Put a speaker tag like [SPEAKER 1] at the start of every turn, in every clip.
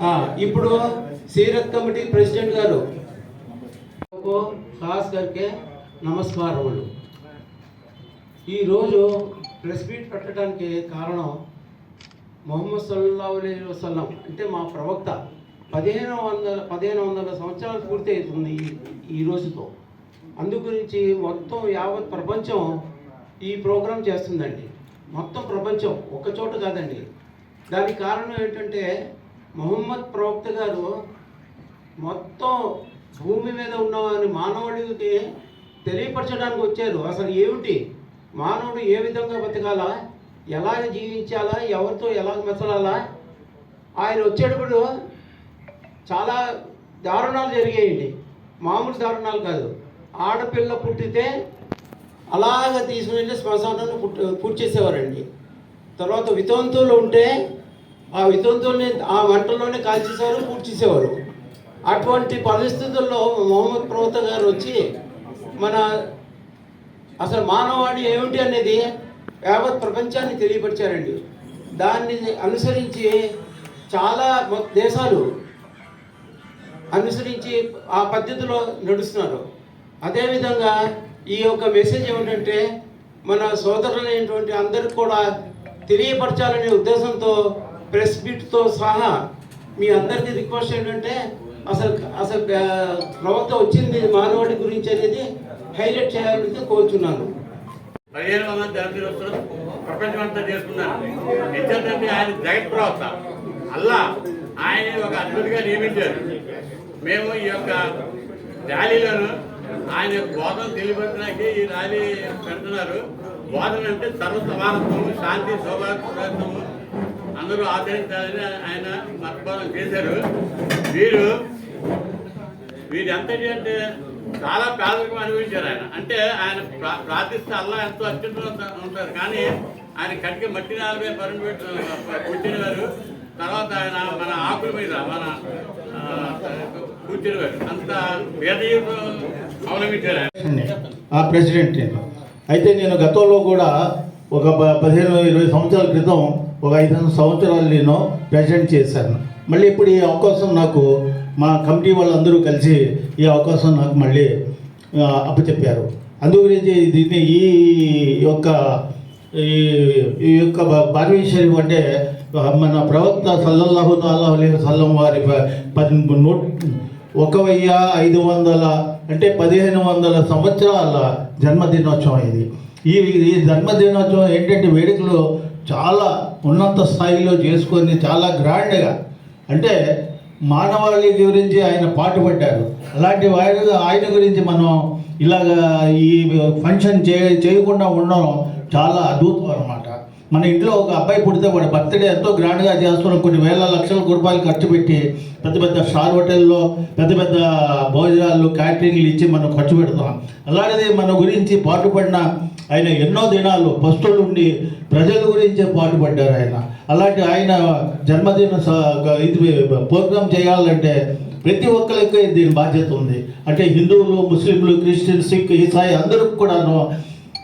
[SPEAKER 1] ఆ, ఇప్పుడు Seerat committee president గారు को खास करके నమస్కారములు ఈరోజు ప్రెస్ మీట్ పెట్టడానికి కారణం మొహమ్మద్ సల్లాహు అలైహి వసల్లం అంటే మా ప్రవక్త పదిహేను వందల పదిహేను వందల సంవత్సరాలు పూర్తి అవుతుంది ఈ- ఈ రోజుతో అందు గురించి మొత్తం యావత్ ప్రపంచం ఈ ప్రోగ్రాం చేస్తుందండి. మొత్తం ప్రపంచం ఒక చోట కాదండి. దానికి కారణం ఏంటంటే మొహమ్మద్ ప్రవక్త గారు మొత్తం భూమి మీద ఉన్న మానవుడికి తెలియపరచడానికి వచ్చారు. అసలు ఏమిటి? మానవుడు ఏ విధంగా బతకాలా? ఎలాగ జీవించాలా? ఎవరితో ఎలాగ మెసలాలా? ఆయన వచ్చేటప్పుడు చాలా దారుణాలు జరిగాయండి. మామూలు దారుణాలు కాదు. ఆడపిల్ల పుట్టితే అలాగ తీసుకుని వెళ్ళి శ్మశానాన్ని పుట్ తర్వాత వితంతువులు ఉంటే ఆ వితంతువుల్ని ఆ వంటల్లోనే కాల్చేసేవారు పూర్చేసేవారు అటువంటి పరిస్థితుల్లో మొహమ్మద్ ప్రవక్త గారు వచ్చి మన అసలు మానవాడి ఏమిటి అనేది యావత్ ప్రపంచాన్ని తెలియపరిచారండి. దాన్ని అనుసరించి చాలా దేశాలు అనుసరించి ఆ పద్ధతిలో నడుస్తున్నారు. అదేవిధంగా ఈ యొక్క మెసేజ్ ఏమిటంటే మన సోదరులైనటువంటి అందరికి కూడా తెలియపరచాలనే ఉద్దేశంతో ప్రెస్ మీట్తో సహా మీ అందరికీ రిక్వెస్ట్ ఏంటంటే అసలు అసలు ప్రవర్త వచ్చింది మానవాడి గురించి అనేది హైలైట్ చేయాలని కోరుచున్నాను.
[SPEAKER 2] పదిహేను వందల దినోత్సవం ప్రపంచం అంతా ఎందుకంటే ఆయన జగత్ ప్రవక్త. అల్లా ఆయన ఒక అద్భుతంగా నియమించారు. మేము ఈ యొక్క ర్యాలీలను ఆయన బోధన తెలియపరచడానికి ఈ ర్యాలీ పెడుతున్నారు. బోధన అంటే సర్వ సమానత్వము శాంతి సౌభాగ్యము అందరూ ఆచరించాలని ఆయన మతబోధన చేశారు. వీరు వీరు ఎంత అంటే చాలా పేదరికం అనుభవించారు ఆయన. అంటే ఆయన ప్రా- ప్రార్థిస్తే అల్లా ఎంతో అత్యున్నత ఉంటారు. కానీ ఆయన కటిక మట్టి నాలుగే పరుగు కూర్చునేవారు. తర్వాత ఆయన మన ఆకుల మీద మన కూర్చునేవారు. అంత పేద
[SPEAKER 3] ఆ ప్రెసిడెంట్ నేను. అయితే నేను గతంలో కూడా ఒక ప- పదిహేను ఇరవై సంవత్సరాల క్రితం ఒక ఐదు సంవత్సరాలు నేను ప్రెసిడెంట్ చేశాను. మళ్ళీ ఇప్పుడు ఈ అవకాశం నాకు మా కమిటీ వాళ్ళందరూ కలిసి ఈ అవకాశం నాకు మళ్ళీ అప్పచెప్పారు. అందు గురించి దీన్ని ఈ యొక్క ఈ ఈ యొక్క బార్వీ అంటే మన ప్రవక్త సల్లల్లాహు తాలా వారి ప- పది నూట ఒక వెయ్యి ఐదు వందల అంటే పదిహేను వందల సంవత్సరాల జన్మదినోత్సవం ఇది ఈ ఈ జన్మదినోత్సవం ఏంటంటే వేడుకలు చాలా ఉన్నత స్థాయిలో చేసుకొని చాలా గ్రాండ్గా అంటే మానవాళి గురించి ఆయన పాటుపడ్డారు. అలాంటి ఆయన ఆయన గురించి మనం ఇలాగా ఈ ఫంక్షన్ చే చేయకుండా ఉండడం చాలా అద్భుతం అనమాట మన ఇంట్లో ఒక అబ్బాయి పుడితే వాడి బర్త్డే ఎంతో గ్రాండ్గా చేస్తున్నాం కొన్ని వేల లక్షల రూపాయలు ఖర్చు పెట్టి పెద్ద పెద్ద స్టార్ హోటల్లో పెద్ద పెద్ద భోజనాలు క్యాటరింగ్లు ఇచ్చి మనం ఖర్చు పెడతాం అలాంటిది మన గురించి పాటుపడిన ఆయన ఎన్నో దినాలు పస్తులు ఉండి ప్రజల గురించే పాటుపడ్డారు ఆయన. అలాంటి ఆయన జన్మదిన ఇది ప్రోగ్రామ్ చేయాలంటే ప్రతి ఒక్కరికి దీని బాధ్యత ఉంది. అంటే హిందువులు ముస్లింలు క్రిస్టియన్ సిక్ ఈసాయి అందరికి కూడాను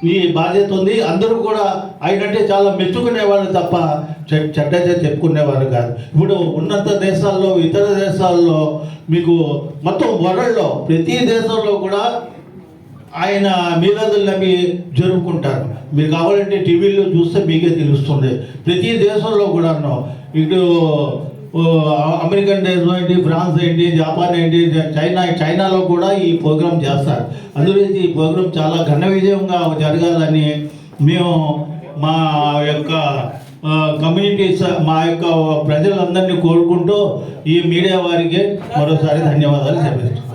[SPEAKER 3] ఈ బాధ్యత ఉంది. అందరూ కూడా ఆయనంటే చాలా మెచ్చుకునేవారు తప్ప చె- చెప్పుకునేవారు కాదు. ఇప్పుడు ఉన్నత దేశాల్లో ఇతర దేశాల్లో మీకు మొత్తం వరల్డ్లో ప్రతి దేశంలో కూడా ఆయన మీలాదులు నమ్మి జరుపుకుంటారు. మీరు కావాలంటే టీవీలో చూస్తే మీకే తెలుస్తుంది. ప్రతి దేశంలో కూడాను. ఇటు అమెరికన్ దేశం ఏంటి ఫ్రాన్స్ ఏంటి జపాన్ ఏంటి చైనా చైనాలో కూడా ఈ ప్రోగ్రాం చేస్తారు. అందుగురించి ఈ ప్రోగ్రాం చాలా ఘన విజయంగా జరగాలని మేము మా యొక్క కమ్యూనిటీస్ మా యొక్క ప్రజలందరినీ కోరుకుంటూ ఈ మీడియా వారికి మరోసారి ధన్యవాదాలు చెప్పిస్తున్నాం